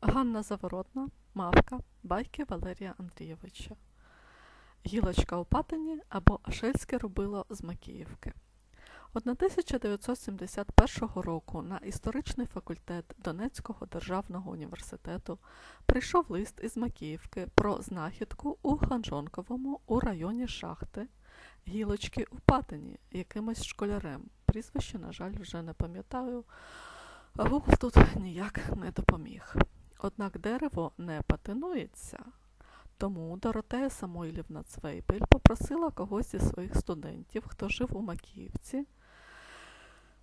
Ганна Заворотна, Мавка, Байки Валерія Андрійовича. Гілочка у Патині або Ашельське робило з Макіївки. 1971 року на історичний факультет Донецького державного університету прийшов лист із Макіївки про знахідку у Ганжонковому у районі шахти гілочки у Патині якимось школярем. Прізвище, на жаль, вже не пам'ятаю. Google тут ніяк не допоміг. Однак дерево не патинується. Тому Доротея Самойлівна Цвейпель попросила когось зі своїх студентів, хто жив у Макіївці.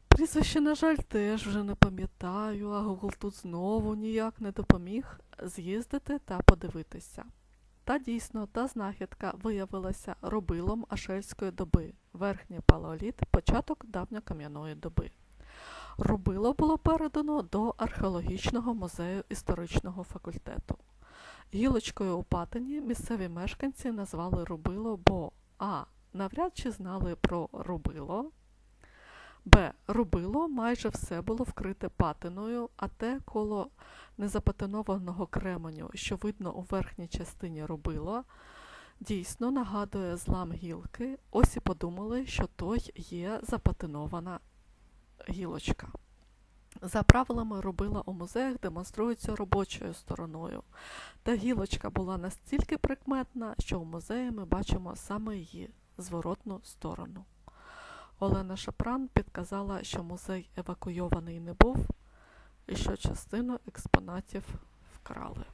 Прізвище, на жаль, теж вже не пам'ятаю, а Google тут знову ніяк не допоміг з'їздити та подивитися. Та дійсно, та знахідка виявилася робилом Ашельської доби, верхній палеоліт, початок давньокам'яної доби. Рубило було передано до археологічного музею історичного факультету. Гілочкою у Патині місцеві мешканці назвали рубило, бо а. Навряд чи знали про рубило, Б. Рубило майже все було вкрите патиною, а те коло незапатинованого кременю, що видно у верхній частині рубила, дійсно нагадує злам гілки. Ось і подумали, що той є запатинована гілочка. За правилами робила у музеях демонструється робочою стороною, та гілочка була настільки прикметна, що в музеї ми бачимо саме її зворотну сторону. Олена Шапран підказала, що музей евакуйований не був і що частину експонатів вкрали.